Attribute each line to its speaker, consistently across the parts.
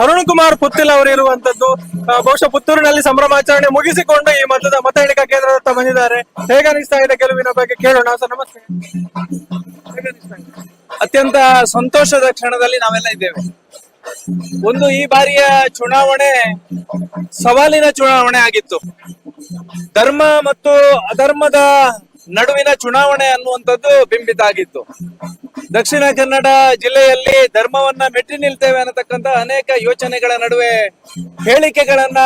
Speaker 1: ಅರುಣ್ ಕುಮಾರ್ ಪುತ್ತಿಲ್ ಅವರು ಇರುವಂತದ್ದು ಬಹುಶಃ ಪುತ್ತೂರಿನಲ್ಲಿ ಸಂಭ್ರಮಾಚರಣೆ ಮುಗಿಸಿಕೊಂಡು ಈ ಮತದ ಮತ ಎಣಿಕಾ ಕೇಂದ್ರದತ್ತ ಬಂದಿದ್ದಾರೆ. ಹೇಗೆ ಅನಿಸ್ತಾ ಇದೆ ಗೆಲುವಿನ ಬಗ್ಗೆ ಕೇಳೋಣ. ಸರ್, ನಮಸ್ತೆ?
Speaker 2: ಅತ್ಯಂತ ಸಂತೋಷದ ಕ್ಷಣದಲ್ಲಿ ನಾವೆಲ್ಲ ಇದ್ದೇವೆ. ಒಂದು ಈ ಬಾರಿಯ ಚುನಾವಣೆ ಸವಾಲಿನ ಚುನಾವಣೆ ಆಗಿತ್ತು. ಧರ್ಮ ಮತ್ತು ಅಧರ್ಮದ ನಡುವಿನ ಚುನಾವಣೆ ಅನ್ನುವಂಥದ್ದು ಬಿಂಬಿತ ಆಗಿತ್ತು. ದಕ್ಷಿಣ ಕನ್ನಡ ಜಿಲ್ಲೆಯಲ್ಲಿ ಧರ್ಮವನ್ನ ಮೆಟ್ಟಿ ನಿಲ್ತೇವೆ ಅನ್ನತಕ್ಕಂತ ಅನೇಕ ಯೋಚನೆಗಳ ನಡುವೆ ಹೇಳಿಕೆಗಳನ್ನ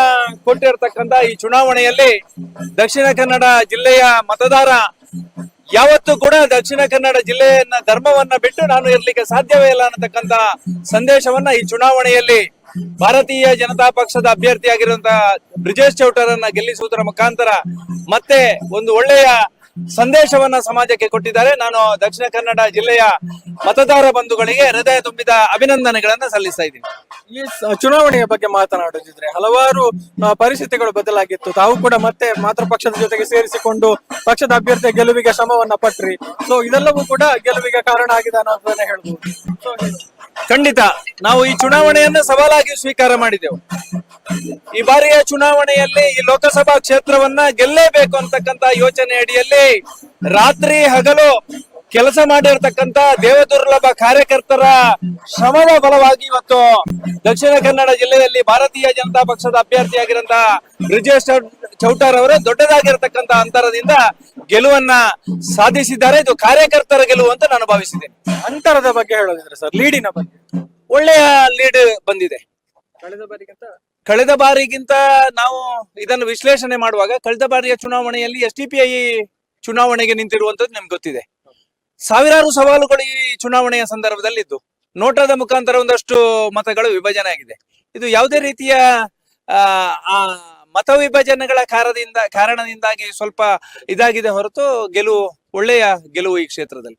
Speaker 2: ಕೊಟ್ಟಿರ್ತಕ್ಕಂತ ಈ ಚುನಾವಣೆಯಲ್ಲಿ ದಕ್ಷಿಣ ಕನ್ನಡ ಜಿಲ್ಲೆಯ ಮತದಾರ ಯಾವತ್ತೂ ಕೂಡ ದಕ್ಷಿಣ ಕನ್ನಡ ಜಿಲ್ಲೆಯನ್ನ ಧರ್ಮವನ್ನ ಬಿಟ್ಟು ನಾನು ಇರ್ಲಿಕ್ಕೆ ಸಾಧ್ಯವೇ ಇಲ್ಲ ಅನ್ನತಕ್ಕಂತ ಸಂದೇಶವನ್ನ ಈ ಚುನಾವಣೆಯಲ್ಲಿ ಭಾರತೀಯ ಜನತಾ ಪಕ್ಷದ ಅಭ್ಯರ್ಥಿಯಾಗಿರುವಂತಹ ಬ್ರಿಜೇಶ್ ಚೌಟರನ್ನ ಗೆಲ್ಲಿಸುವುದರ ಮುಖಾಂತರ ಮತ್ತೆ ಒಂದು ಒಳ್ಳೆಯ ಸಂದೇಶವನ್ನ ಸಮಾಜಕ್ಕೆ ಕೊಟ್ಟಿದ್ದಾರೆ. ನಾನು ದಕ್ಷಿಣ ಕನ್ನಡ ಜಿಲ್ಲೆಯ ಮತದಾರ ಬಂಧುಗಳಿಗೆ ಹೃದಯ ತುಂಬಿದ ಅಭಿನಂದನೆಗಳನ್ನ ಸಲ್ಲಿಸ್ತಾ ಇದ್ದೀನಿ.
Speaker 1: ಈ ಚುನಾವಣೆಯ ಬಗ್ಗೆ ಮಾತನಾಡುತ್ತಿದ್ರೆ ಹಲವಾರು ಪರಿಸ್ಥಿತಿಗಳು ಬದಲಾಗಿತ್ತು. ತಾವು ಕೂಡ ಮತ್ತೆ ಮಾತೃ ಪಕ್ಷದ ಜೊತೆಗೆ ಸೇರಿಸಿಕೊಂಡು ಪಕ್ಷದ ಅಭ್ಯರ್ಥಿಯ ಗೆಲುವಿಗೆ ಶ್ರಮವನ್ನ ಪಟ್ರಿ. ಸೊ ಇದೆಲ್ಲವೂ ಕೂಡ ಗೆಲುವಿಗೆ ಕಾರಣ ಆಗಿದೆ ಅನ್ನೋದನ್ನ ಹೇಳ್ಬೋದು.
Speaker 2: ಖಂಡಿತ. ನಾವು ಈ ಚುನಾವಣೆಯನ್ನ ಸವಾಲಾಗಿ ಸ್ವೀಕಾರ ಮಾಡಿದೆವು. ಈ ಬಾರಿಯ ಚುನಾವಣೆಯಲ್ಲಿ ಈ ಲೋಕಸಭಾ ಕ್ಷೇತ್ರವನ್ನ ಗೆಲ್ಲೇಬೇಕು ಅಂತಕ್ಕಂತ ಯೋಚನೆ ಅಡಿಯಲ್ಲಿ ರಾತ್ರಿ ಹಗಲು ಕೆಲಸ ಮಾಡಿರ್ತಕ್ಕಂತ ದೇವದುರ್ಲಭ ಕಾರ್ಯಕರ್ತರ ಶ್ರಮದ ಬಲವಾಗಿ ಇವತ್ತು ದಕ್ಷಿಣ ಕನ್ನಡ ಜಿಲ್ಲೆಯಲ್ಲಿ ಭಾರತೀಯ ಜನತಾ ಪಕ್ಷದ ಅಭ್ಯರ್ಥಿಯಾಗಿರಂತ ಬ್ರಿಜೇಶ್ ಚೌಟಾರ್ ಅವರು ದೊಡ್ಡದಾಗಿರ್ತಕ್ಕಂತ ಅಂತರದಿಂದ ಗೆಲುವನ್ನ ಸಾಧಿಸಿದ್ದಾರೆ. ಇದು ಕಾರ್ಯಕರ್ತರ ಗೆಲುವು ಅಂತ ನಾನು ಭಾವಿಸಿದ್ದೇನೆ.
Speaker 1: ಅಂತರದ ಬಗ್ಗೆ ಹೇಳೋದಿದ್ರೆ ಸರ್ ಲೀಡಿನ ಬಗ್ಗೆ.
Speaker 2: ಒಳ್ಳೆಯ ಲೀಡ್ ಬಂದಿದೆ.
Speaker 1: ಕಳೆದ ಬಾರಿಗಿಂತ
Speaker 2: ಕಳೆದ ಬಾರಿಗಿಂತ ನಾವು ಇದನ್ನು ವಿಶ್ಲೇಷಣೆ ಮಾಡುವಾಗ ಕಳೆದ ಬಾರಿಯ ಚುನಾವಣೆಯಲ್ಲಿ ಎಸ್ ಡಿ ಪಿ ಐ ಚುನಾವಣೆಗೆ ನಿಂತಿರುವಂತದ್ದು ನಿಮ್ಗೆ ಗೊತ್ತಿದೆ. ಸಾವಿರಾರು ಸವಾಲುಗಳು ಈ ಚುನಾವಣೆಯ ಸಂದರ್ಭದಲ್ಲಿ ಇದ್ದು ನೋಟಾದ ಮುಖಾಂತರ ಒಂದಷ್ಟು ಮತಗಳು ವಿಭಜನೆ ಆಗಿದೆ. ಇದು ಯಾವುದೇ ರೀತಿಯ ಆ, ಆ ಮತ ವಿಭಜನೆಗಳ ಕಾರಣದಿಂದ ಕಾರಣದಿಂದಾಗಿ ಸ್ವಲ್ಪ ಇದಾಗಿದೆ ಹೊರತು ಗೆಲುವು ಒಳ್ಳೆಯ ಗೆಲುವು ಈ ಕ್ಷೇತ್ರದಲ್ಲಿ.